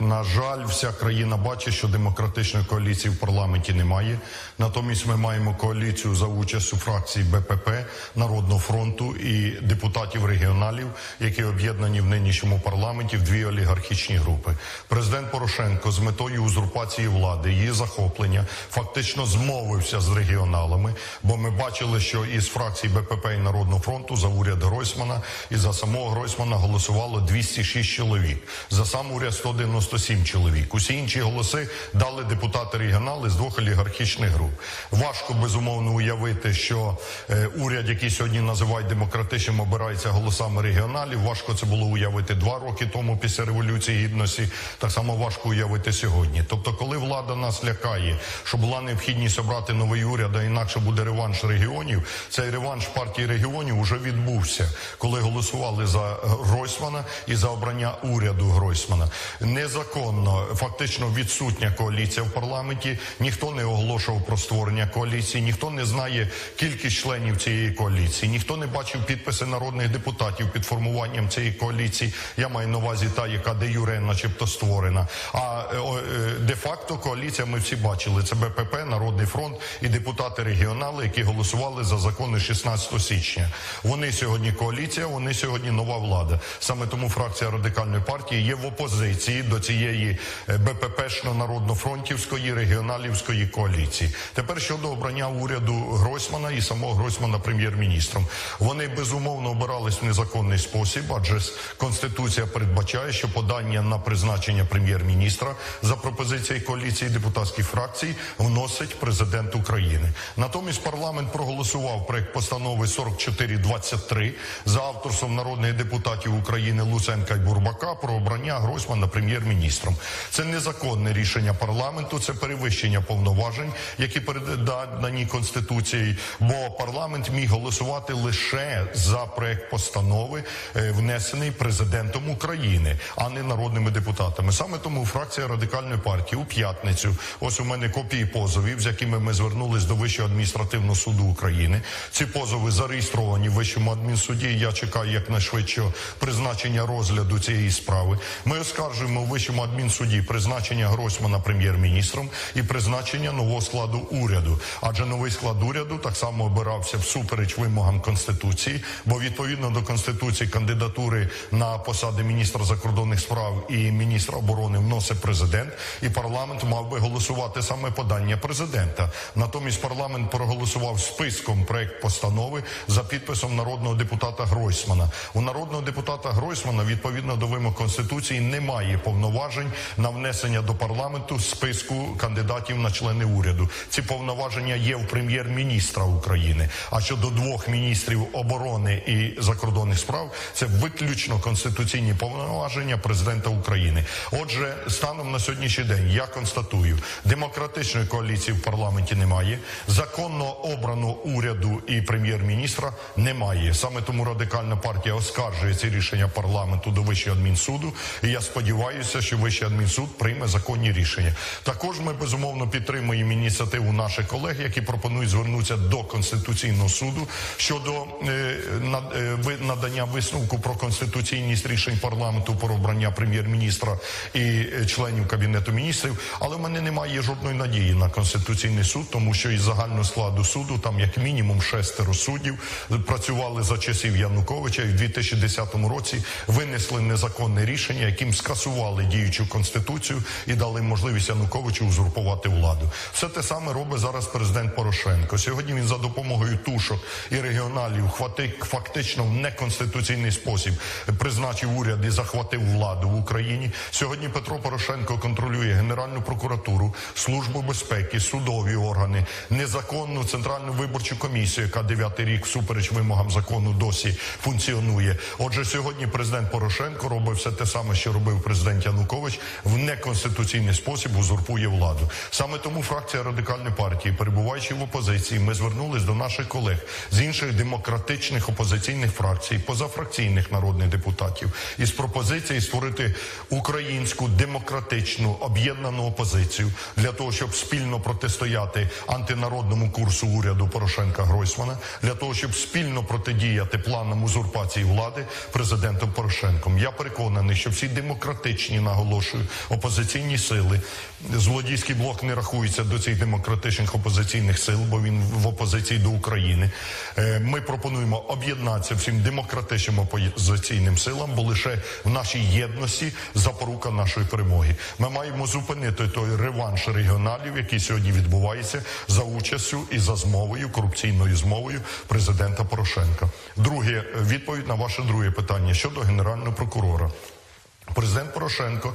На жаль, вся країна бачить, що демократичної коаліції в парламенті немає. Натомість ми маємо коаліцію за участю фракцій БПП, Народного фронту і депутатів регіоналів, які об'єднані в нинішньому парламенті в дві олігархічні групи. Президент Порошенко з метою узурпації влади, її захоплення, фактично змовився з регіоналами. Бо ми бачили, що із фракцій БПП і Народного фронту за уряд Гройсмана і за самого Гройсмана голосувало 206 чоловік. За сам уряд 197 чоловік. Усі інші голоси дали депутати регіонали з двох олігархічних груп. Важко безумовно уявити, що е, уряд, який сьогодні називають демократичним, обирається голосами регіоналів. Важко це було уявити два роки тому після революції гідності. Так само важко уявити сьогодні. Тобто, коли влада нас лякає, що була необхідність обрати новий уряд, а інакше буде реванш регіонів. Цей реванш партії регіонів вже відбувся, коли голосували за Гройсмана і за обрання уряду Гройсмана. Незаконно, фактично відсутня коаліція в парламенті. Ніхто не оголошував про створення коаліції, ніхто не знає кількість членів цієї коаліції, ніхто не бачив підписи народних депутатів під формуванням цієї коаліції. Я маю на увазі та, яка де юре, начебто створена. А е, е, де-факто коаліція ми всі бачили. Це БПП, Народний фронт і депутати регіонали, які голосували за закони 16 січня. Вони сьогодні коаліція, вони сьогодні нова влада. Саме тому фракція радикальної партії є в опозиції до цієї е, БППшно-народно-фронтівської регіоналівської коаліції. Тепер щодо обрання уряду Гройсмана і самого Гройсмана прем'єр-міністром. Вони безумовно обирались в незаконний спосіб, адже конституція передбачає, що подання на призначення прем'єр-міністра за пропозицією коаліції депутатських фракцій вносить президент України. Натомість парламент проголосував проект постанови 4423 за авторством народних депутатів України Луценка і Бурбака про обрання Гройсмана прем'єр-міністром. Це незаконне рішення парламенту, це перевищення повноважень, які передані конституцією. Бо парламент міг голосувати лише за проект постанови, е, внесений президентом України, а не народними депутатами. Саме тому фракція радикальної партії у п'ятницю. Ось у мене копії позовів, з якими ми звернулись до Вищого адміністративного суду України. Ці позови зареєстровані в Вищому адмінсуді. Я чекаю якнайшвидшого призначення розгляду цієї справи. Ми оскаржуємо в Вищому адмінсуді призначення Гройсмана прем'єр-міністром і призначення нового складу уряду. Адже новий склад уряду так само обирався всупереч вимогам конституції, бо відповідно до конституції кандидатури на посади міністра закордонних справ і міністра оборони вносить президент, і парламент мав би голосувати саме подання президента. Натомість парламент проголосував списком проект постанови за підписом народного депутата Гройсмана. У народного депутата Гройсмана відповідно до вимог конституції немає повноважень на внесення до парламенту списку кандидатів на члени уряду. Ці повноваження є у прем'єр-міністра України. А щодо двох міністрів оборони і закордонних справ, це виключно конституційні повноваження президента України. Отже, станом на сьогоднішній день я констатую, демократичної коаліції в парламенті немає, законно обраного уряду і прем'єр-міністра немає. Саме тому радикальна партія оскаржує ці рішення парламенту до вищого адмінсуду. І я сподіваюся, що вищий адмінсуд прийме законні рішення. Також ми безумовно підтримуємо ініціативу наших колег, які пропонують звернутися до конституційного суду щодо е, е, надання висновку про конституційність рішень парламенту про обрання прем'єр-міністра і е, членів кабінету міністрів. Але в мене немає жодної надії на конституційний суд, тому що із загального складу суду там як мінімум шестеро суддів працювали за часів Януковича і в 2010 році винесли незаконне рішення, яким скасували діючу конституцію і дали можливість Януковичу узурпувати владу. Все те саме робить зараз президент Порошенко. Сьогодні він за допомогою тушок і регіоналів фактично в неконституційний спосіб призначив уряд і захватив владу в Україні. Сьогодні Петро Порошенко контролює Генеральну прокуратуру, службу безпеки, судові органи, незаконну центральну виборчу комісію, яка дев'ятий рік всупереч вимогам закону досі функціонує. Отже, сьогодні президент Порошенко робить все те саме, що робив президент Янукович, в неконституційний спосіб узурпує владу. Саме тому фракція радикальної партії, перебуваючи в опозиції, ми звернулись до наших колег з інших демократичних опозиційних фракцій, позафракційних народних депутатів із пропозицією створити українську демократичну об'єднану опозицію для того, щоб спільно протистояти антинародному курсу уряду Порошенка Гройсмана, для того, щоб спільно протидіяти планам узурпації влади президентом Порошенком. Я переконаний, що всі демократичні наголошую опозиційні сили. Злодійський блок не рахується до цих демократичних опозиційних сил, бо він в опозиції до України. Е, Ми пропонуємо об'єднатися всім демократичним опозиційним силам, бо лише в нашій єдності запорука нашої перемоги. Ми маємо зупинити той реванш регіоналів, який сьогодні відбувається за участю і за змовою корупційною змовою президента Порошенка. Друге відповідь на ваше друге питання щодо генерального прокурора. Президент Порошенко,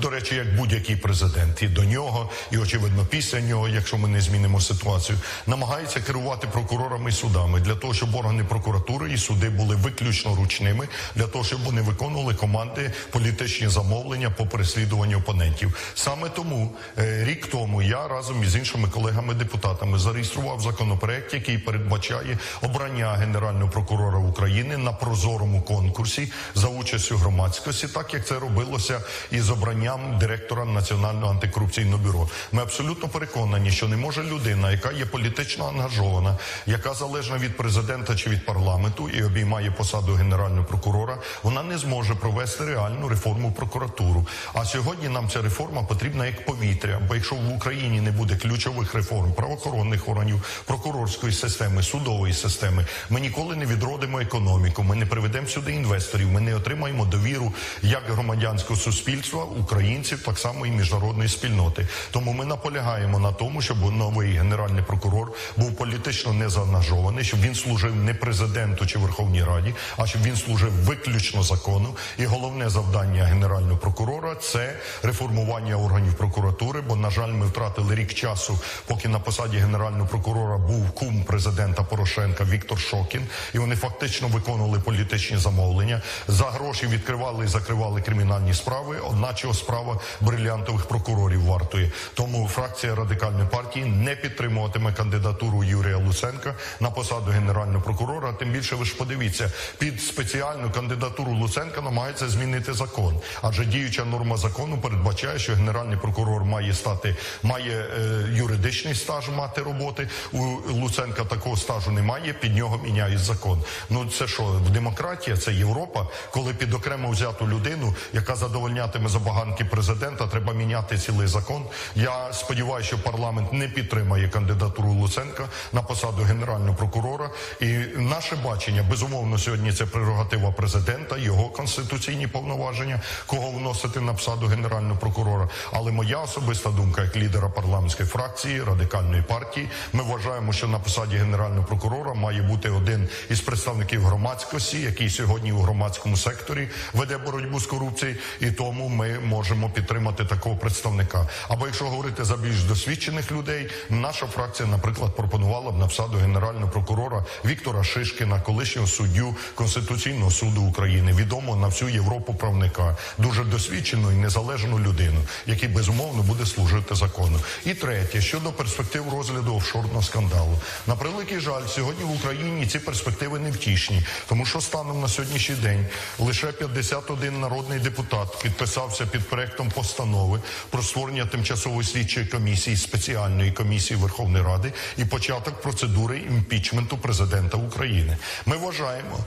до речі, як будь-який президент, і до нього, і очевидно, після нього, якщо ми не змінимо ситуацію, намагається керувати прокурорами і судами для того, щоб органи прокуратури і суди були виключно ручними, для того, щоб вони виконували команди політичні замовлення по переслідуванню опонентів. Саме тому е, рік тому я разом із іншими колегами-депутатами зареєстрував законопроект, який передбачає обрання генерального прокурора України на прозорому конкурсі за участю громадськості, так як це робилося із обранням директора Національного антикорупційного бюро. Ми абсолютно переконані, що не може людина, яка є політично ангажована, яка залежна від президента чи від парламенту і обіймає посаду генерального прокурора, вона не зможе провести реальну реформу прокуратуру. А сьогодні нам ця реформа потрібна як повітря. Бо якщо в Україні не буде ключових реформ правоохоронних органів, прокурорської системи, судової системи, ми ніколи не відродимо економіку. Ми не приведемо сюди інвесторів. Ми не отримаємо довіру як громадянського суспільства, українців, так само і міжнародної спільноти. Тому ми наполягаємо на тому, щоб новий генеральний прокурор був політично не заангажований, щоб він служив не президенту чи Верховній Раді, а щоб він служив виключно закону. І головне завдання генерального прокурора це реформування органів прокуратури. Бо, на жаль, ми втратили рік часу, поки на посаді генерального прокурора був кум президента Порошенка Віктор Шокін, і вони фактично виконували політичні замовлення за гроші відкривали і закривали кримінальні справи. Одначе справа брилянтових прокурорів вартує. Тому фракція радикальної партії не підтримуватиме кандидатуру Юрія Луценка на посаду генерального прокурора. Тим більше ви ж подивіться, під спеціальну кандидатуру Луценка намагається змінити закон, адже діюча норма закону передбачає, що генеральний прокурор має стати, має е, юридичний стаж мати роботи. У Луценка такого стажу немає. Під нього міняють закон. Ну це що демократія? Це Європа, коли під окремо взяту людину, яка задовольнятиме забаганки президента, треба міняти цілий закон. Я сподіваюся, що парламент не підтримає кандидатуру Луценка на посаду генерального прокурора. І наше бачення безумовно сьогодні це прерогатива президента, його конституційні повноваження, кого вносити на посаду генерального прокурора. Але моя особиста думка, як лідера парламентської фракції радикальної партії, ми вважаємо, що на посаді генерального прокурора має бути один із представників громадськості, який сьогодні у громадському секторі веде боротьбу з корупцією, і тому ми можемо підтримати такого представника. Або якщо говорити за більш досвідчених людей, наша фракція, наприклад, пропонувала б на посаду генерального прокурора Віктора Шишкіна, колишнього суддю Конституційного суду України, відомо на всю Європу правника, дуже досвідчену і незалежну людину, який безумовно буде служити закону. І третє щодо перспектив розгляду офшорного скандалу. На превеликий жаль, сьогодні в Україні ці перспективи не втішні, тому що станом на сьогоднішній день лише 51 народний депутат підписався під проектом постанови про створення тимчасової слідчої комісії спеціальної комісії Верховної Ради і початок процедури імпічменту президента України. Ми вважаємо.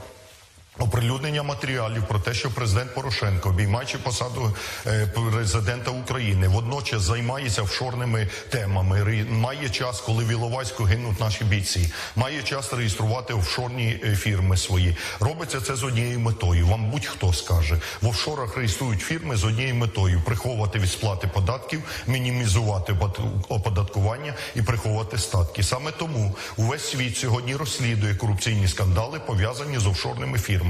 Оприлюднення матеріалів про те, що президент Порошенко, обіймаючи посаду е, президента України, водночас займається офшорними темами. Має час, коли в Іловайську гинуть наші бійці, має час реєструвати офшорні е, фірми свої. Робиться це з однією метою. Вам будь-хто скаже в офшорах реєструють фірми з однією метою приховувати від сплати податків, мінімізувати оподаткування і приховувати статки. Саме тому увесь світ сьогодні розслідує корупційні скандали, пов'язані з офшорними фірмами.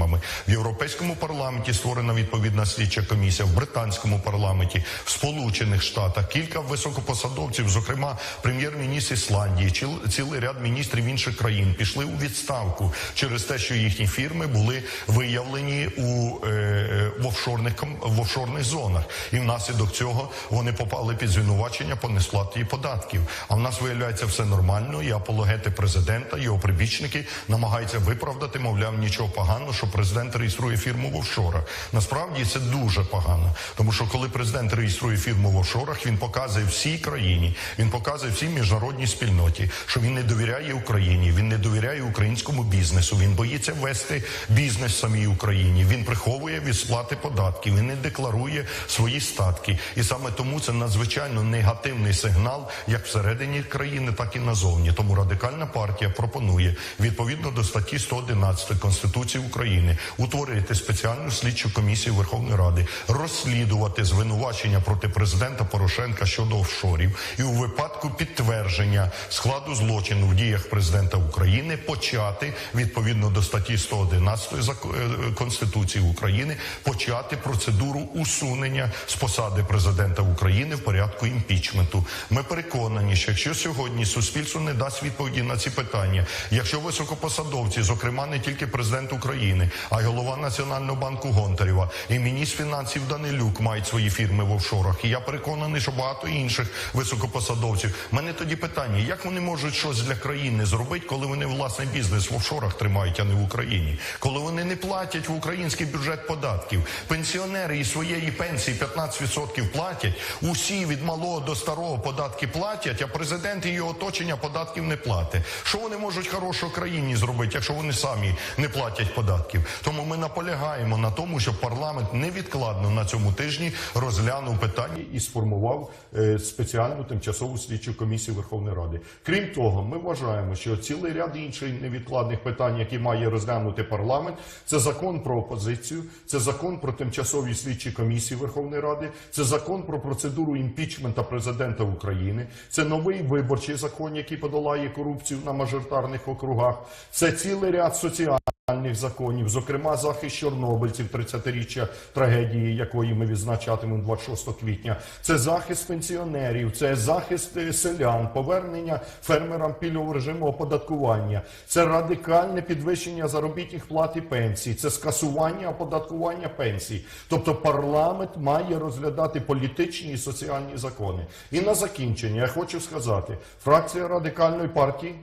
В європейському парламенті створена відповідна слідча комісія, в британському парламенті, в Сполучених Штатах. Кілька високопосадовців, зокрема прем'єр-міністр Ісландії, цілий ряд міністрів інших країн, пішли у відставку через те, що їхні фірми були виявлені у е, в офшорних в офшорних зонах, і внаслідок цього вони попали під звинувачення по несплаті податків. А в нас виявляється все нормально, і апологети президента, його прибічники намагаються виправдати, мовляв, нічого поганого, що президент реєструє фірму в офшорах. Насправді це дуже погано, тому що коли президент реєструє фірму в офшорах, він показує всій країні, він показує всій міжнародній спільноті, що він не довіряє Україні, він не довіряє українському бізнесу. Він боїться вести бізнес самій Україні. Він приховує від сплати податків, він не декларує свої статки, і саме тому це надзвичайно негативний сигнал, як всередині країни, так і назовні. Тому радикальна партія пропонує відповідно до статті 111 Конституції України утворити спеціальну слідчу комісію Верховної Ради, розслідувати звинувачення проти президента Порошенка щодо офшорів, і у випадку підтвердження складу злочину в діях президента України почати відповідно до статті 111 Зак- е, Конституції України почати процедуру усунення з посади президента України в порядку імпічменту. Ми переконані, що якщо сьогодні суспільство не дасть відповіді на ці питання, якщо високопосадовці, зокрема не тільки президент України, а голова Національного банку Гонтарєва і міністр фінансів Данилюк мають свої фірми в офшорах. І я переконаний, що багато інших високопосадовців. Мене тоді питання: як вони можуть щось для країни зробити, коли вони власний бізнес в офшорах тримають, а не в Україні, коли вони не платять в український бюджет податків, пенсіонери із своєї пенсії 15% платять. Усі від малого до старого податки платять, а президент і його оточення податків не платить. Що вони можуть хорошого країні зробити, якщо вони самі не платять податків? Тому ми наполягаємо на тому, щоб парламент невідкладно на цьому тижні розглянув питання і сформував е, спеціальну тимчасову слідчу комісію Верховної Ради. Крім того, ми вважаємо, що цілий ряд інших невідкладних питань, які має розглянути парламент, це закон про опозицію, це закон про тимчасові слідчі комісії Верховної Ради, це закон про процедуру імпічмента президента України, це новий виборчий закон, який подолає корупцію на мажоритарних округах, це цілий ряд соціальних законів, зокрема захист чорнобильців, 30-річчя трагедії, якої ми відзначатимемо 26 квітня. Це захист пенсіонерів, це захист е, селян, повернення фермерам пільгового режиму оподаткування, це радикальне підвищення заробітних плат і пенсій, це скасування оподаткування пенсій. Тобто парламент має розглядати політичні і соціальні закони. І на закінчення я хочу сказати, фракція радикальної партії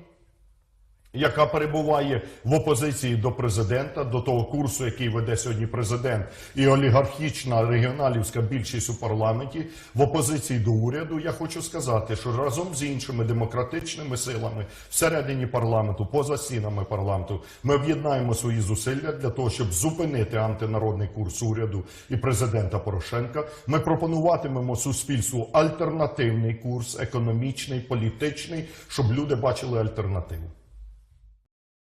яка перебуває в опозиції до президента, до того курсу, який веде сьогодні президент, і олігархічна регіоналівська більшість у парламенті, в опозиції до уряду, я хочу сказати, що разом з іншими демократичними силами всередині парламенту, поза стінами парламенту, ми об'єднаємо свої зусилля для того, щоб зупинити антинародний курс уряду і президента Порошенка. Ми пропонуватимемо суспільству альтернативний курс, економічний, політичний, щоб люди бачили альтернативу.